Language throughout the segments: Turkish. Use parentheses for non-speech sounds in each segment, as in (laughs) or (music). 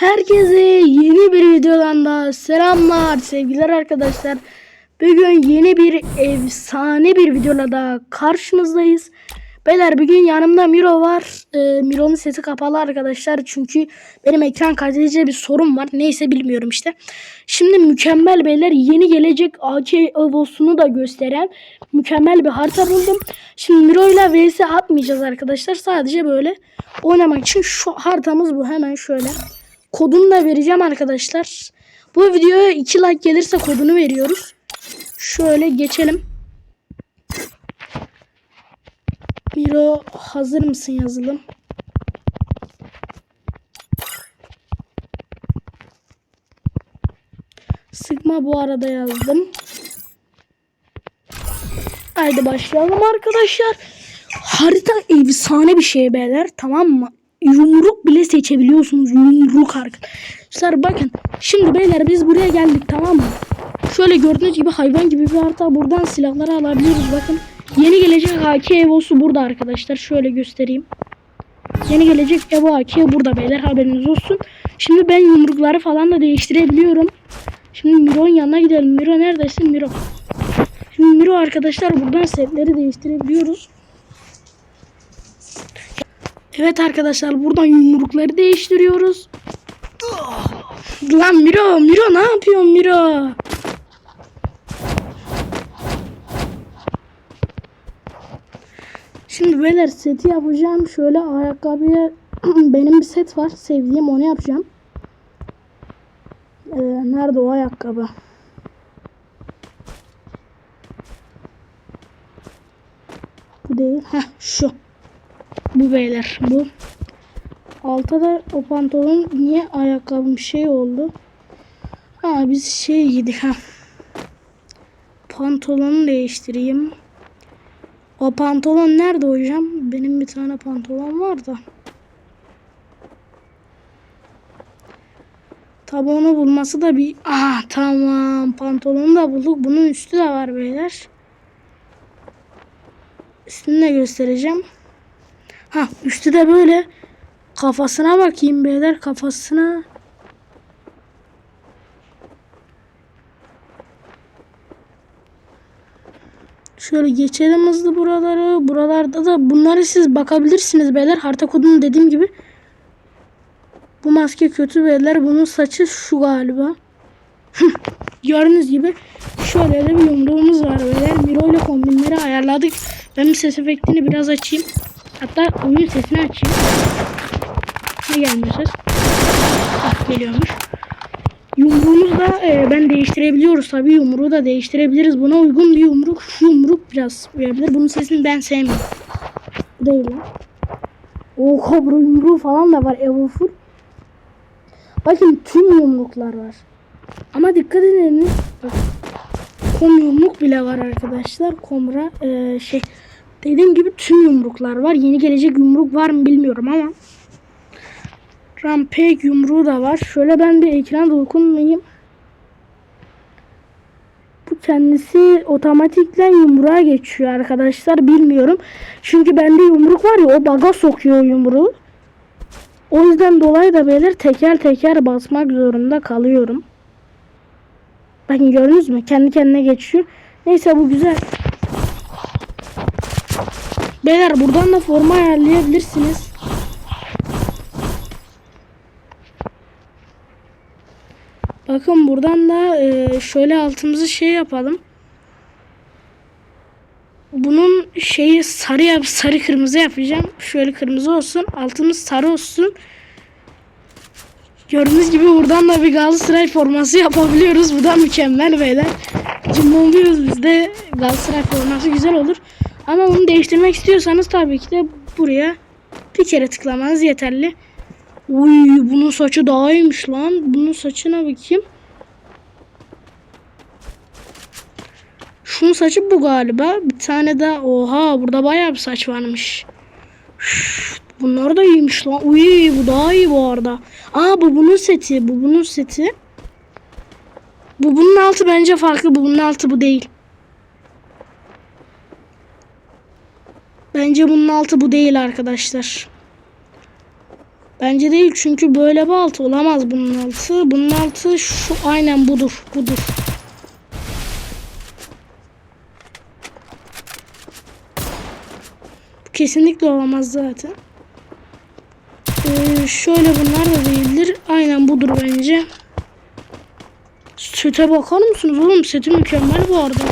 Herkese yeni bir videodan da selamlar sevgiler arkadaşlar. Bugün yeni bir efsane bir videoda da karşınızdayız. Beyler bugün yanımda Miro var. Ee, Miro'nun sesi kapalı arkadaşlar. Çünkü benim ekran kaydedici bir sorun var. Neyse bilmiyorum işte. Şimdi mükemmel beyler yeni gelecek AK Evo'sunu da gösteren mükemmel bir harita buldum. Şimdi Miro ile vs atmayacağız arkadaşlar. Sadece böyle oynamak için şu haritamız bu. Hemen şöyle. Kodunu da vereceğim arkadaşlar. Bu videoya 2 like gelirse kodunu veriyoruz. Şöyle geçelim. Miro hazır mısın yazılım? Sıkma bu arada yazdım. Haydi başlayalım arkadaşlar. Harita efsane bir şey beyler tamam mı? Yumruk bile seçebiliyorsunuz. Yumruk arkadaşlar. Bakın şimdi beyler biz buraya geldik tamam mı? Şöyle gördüğünüz gibi hayvan gibi bir harita. Buradan silahları alabiliyoruz bakın. Yeni gelecek AK Evo'su burada arkadaşlar. Şöyle göstereyim. Yeni gelecek Evo AK burada beyler haberiniz olsun. Şimdi ben yumrukları falan da değiştirebiliyorum. Şimdi Miro'nun yanına gidelim. Miro neredesin Miro? Şimdi Miro arkadaşlar buradan setleri değiştirebiliyoruz. Evet arkadaşlar buradan yumrukları değiştiriyoruz. Lan Miro, Miro ne yapıyorsun Miro? Şimdi beyler seti yapacağım. Şöyle ayakkabıya (clears throat) benim bir set var. Sevdiğim onu yapacağım. Ee, nerede o ayakkabı? Bu değil. Heh şu. Bu beyler bu. Altta da o pantolon niye ayakkabım şey oldu? Ha biz şey giydik ha. Pantolonu değiştireyim. O pantolon nerede hocam? Benim bir tane pantolon var da. Tabi onu bulması da bir... Ah tamam pantolonu da bulduk. Bunun üstü de var beyler. Üstünü de göstereceğim. Ha üstü de böyle. Kafasına bakayım beyler kafasına. Şöyle geçelim hızlı buraları. Buralarda da bunları siz bakabilirsiniz beyler. Harita kodunu dediğim gibi. Bu maske kötü beyler. Bunun saçı şu galiba. Gördüğünüz gibi şöyle de bir yumruğumuz var beyler. Miro ile kombinleri ayarladık. Ben bir ses efektini biraz açayım. Hatta oyun sesini açayım. Ne gelmiyor ses? Ah, geliyormuş. Yumruğumuzu da e, ben değiştirebiliyoruz tabii. Yumruğu da değiştirebiliriz. Buna uygun bir yumruk. Şu yumruk biraz uyabilir. Bunun sesini ben sevmiyorum. Bu değil lan. O kobra yumruğu falan da var. Evo full. Bakın tüm yumruklar var. Ama dikkat edin. Kom yumruk bile var arkadaşlar. Komra e, şey dediğim gibi tüm yumruklar var. Yeni gelecek yumruk var mı bilmiyorum ama Rampage yumruğu da var. Şöyle ben bir ekran dokunmayayım. Bu kendisi otomatikten yumruğa geçiyor arkadaşlar. Bilmiyorum. Çünkü bende yumruk var ya o baga sokuyor yumruğu. O yüzden dolayı da beyler teker teker basmak zorunda kalıyorum. Bakın gördünüz mü? Kendi kendine geçiyor. Neyse bu güzel. Beyler buradan da forma ayarlayabilirsiniz. Bakın buradan da e, şöyle altımızı şey yapalım. Bunun şeyi sarı yap sarı kırmızı yapacağım. Şöyle kırmızı olsun. Altımız sarı olsun. Gördüğünüz gibi buradan da bir Galatasaray forması yapabiliyoruz. Bu da mükemmel beyler. Cimbomluyoruz bizde Galatasaray forması güzel olur. Ama bunu değiştirmek istiyorsanız tabii ki de buraya bir kere tıklamanız yeterli. Uy bunun saçı daha iyiymiş lan. Bunun saçına bakayım. Şunun saçı bu galiba. Bir tane daha. Oha burada bayağı bir saç varmış. Üf, bunlar da iyiymiş lan. Uy bu daha iyi bu arada. Aa bu bunun seti. Bu bunun seti. Bu bunun altı bence farklı. Bu bunun altı bu değil. Bence bunun altı bu değil arkadaşlar. Bence değil çünkü böyle bir altı olamaz bunun altı. Bunun altı şu aynen budur. Budur. Bu kesinlikle olamaz zaten. Ee, şöyle bunlar da değildir. Aynen budur bence. Sete bakar mısınız oğlum? Seti mükemmel bu arada.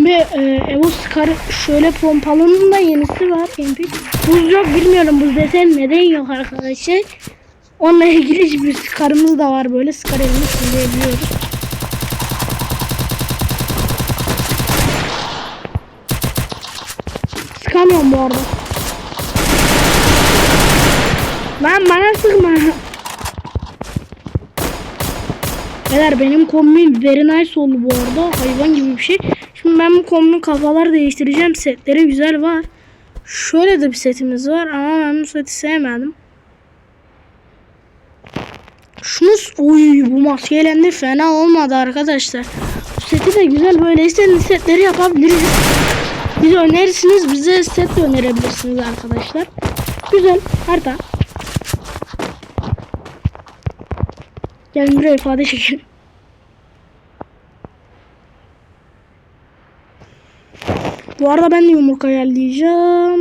Bir e, Evo Scar şöyle pompalının da yenisi var. Buz yok bilmiyorum buz desen neden yok arkadaşlar. Onunla ilgili hiçbir Scar'ımız da var böyle. Scar elini kullanabiliyoruz. Sıkamıyorum bu arada. Lan bana sıkma. Beyler benim kombin very nice oldu bu arada. Hayvan gibi bir şey. Şimdi ben bu kombin kafalar değiştireceğim. Setleri güzel var. Şöyle de bir setimiz var ama ben bu seti sevmedim. Şunu oy bu maskeyle fena olmadı arkadaşlar. Bu seti de güzel böyle istediğiniz setleri yapabiliriz. Bize önerirsiniz bize set önerebilirsiniz arkadaşlar. Güzel harita. Gelin buraya ifade çekin. Bu arada ben de yumruk ayarlayacağım.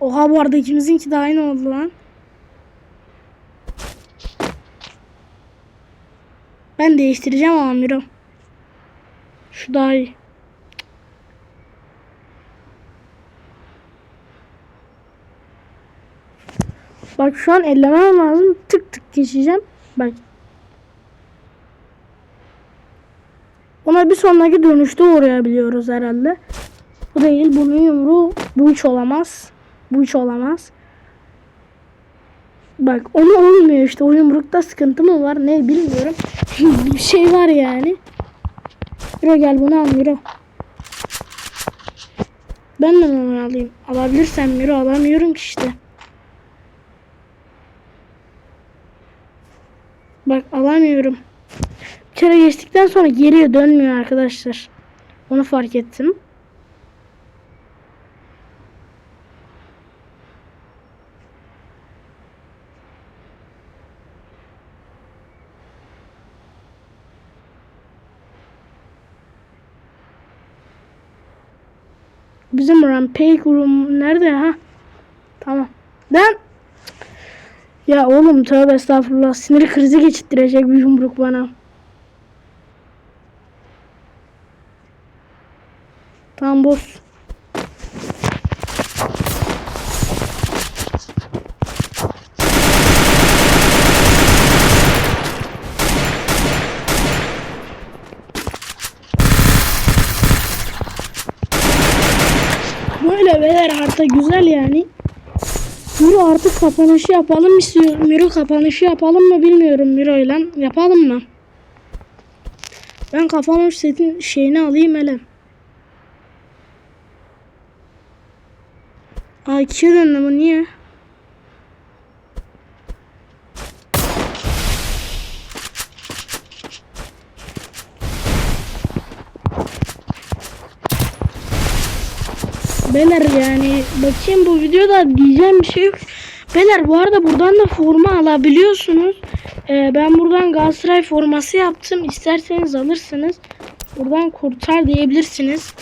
Oha bu arada ikimizinki de aynı oldu lan. Ben değiştireceğim amirim. Şu daha iyi. Bak şu an ellemem lazım. Tık tık geçeceğim. Bak. Ona bir sonraki dönüşte uğrayabiliyoruz herhalde. Bu değil. Bunun yumruğu bu hiç olamaz. Bu hiç olamaz. Bak onu olmuyor işte. O yumrukta sıkıntı mı var ne bilmiyorum. (laughs) bir şey var yani. Miro gel bunu al Miro. Ben de onu alayım. Alabilirsem Miro alamıyorum ki işte. Bak alamıyorum. Bir kere geçtikten sonra geriye dönmüyor arkadaşlar. Onu fark ettim. Bizim rampage room nerede ha? Tamam. Ben ya oğlum tövbe estağfurullah sinir krizi geçittirecek bir yumruk bana. Tamam boss. Böyle beyler harita güzel yani. Miro artık kapanışı yapalım mı istiyor? Miro kapanışı yapalım mı bilmiyorum Miro ile. Yapalım mı? Ben kapanış setin şeyini alayım hele. Aa ikiye döndü bu niye? Beyler yani bakayım bu videoda diyeceğim bir şey yok. Beyler bu arada buradan da forma alabiliyorsunuz. Ee, ben buradan Galatasaray forması yaptım. İsterseniz alırsınız. Buradan kurtar diyebilirsiniz.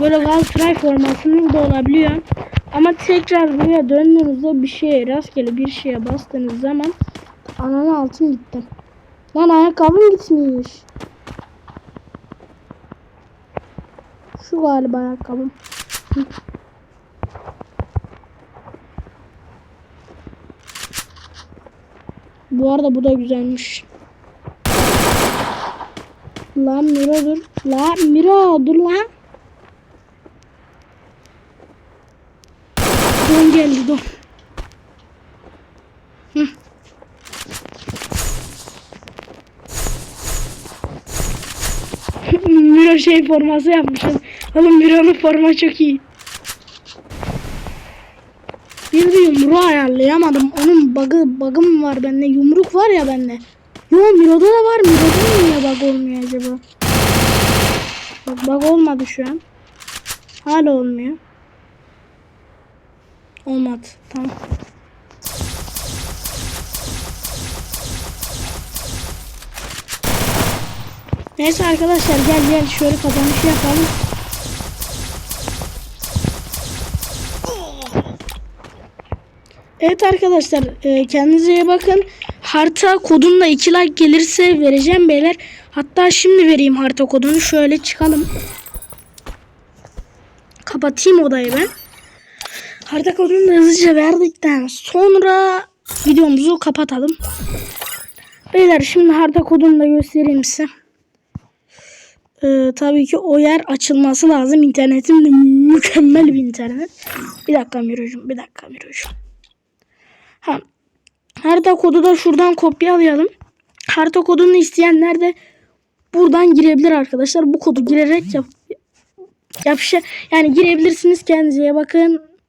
Böyle Galatasaray formasınız da olabiliyor. Ama tekrar buraya döndüğünüzde bir şeye rastgele bir şeye bastığınız zaman ananı altın gitti. Lan ayakkabım gitmiş. Şu galiba ayakkabım. Bu arada bu da güzelmiş. Lan Miro dur. Lan Miro dur lan. Don geldi don. Miro şey forması yapmışım. Oğlum Miro'nun forma çok iyi. Bir de yumruğu ayarlayamadım. Onun bug'ı, bug'ım var bende. Yumruk var ya bende. Yo Miro'da da var. Miro'da niye bug olmuyor acaba? Bak bug olmadı şu an. Hala olmuyor. Olmadı. Tamam. Neyse arkadaşlar gel gel şöyle kapanışı yapalım. Evet arkadaşlar e, kendinize iyi bakın. Harita kodunla 2 like gelirse vereceğim beyler. Hatta şimdi vereyim harita kodunu. Şöyle çıkalım. Kapatayım odayı ben. Harita kodunu da hızlıca verdikten sonra videomuzu kapatalım. Beyler şimdi harita kodunu da göstereyim size. Ee, tabii ki o yer açılması lazım. İnternetim de mükemmel bir internet. Bir dakika Miro'cum bir dakika Miro'cum. Ha. Harita kodu da şuradan kopyalayalım. Harita kodunu isteyenler de buradan girebilir arkadaşlar. Bu kodu girerek yap, yap şey, yani girebilirsiniz. Kendinize bakın.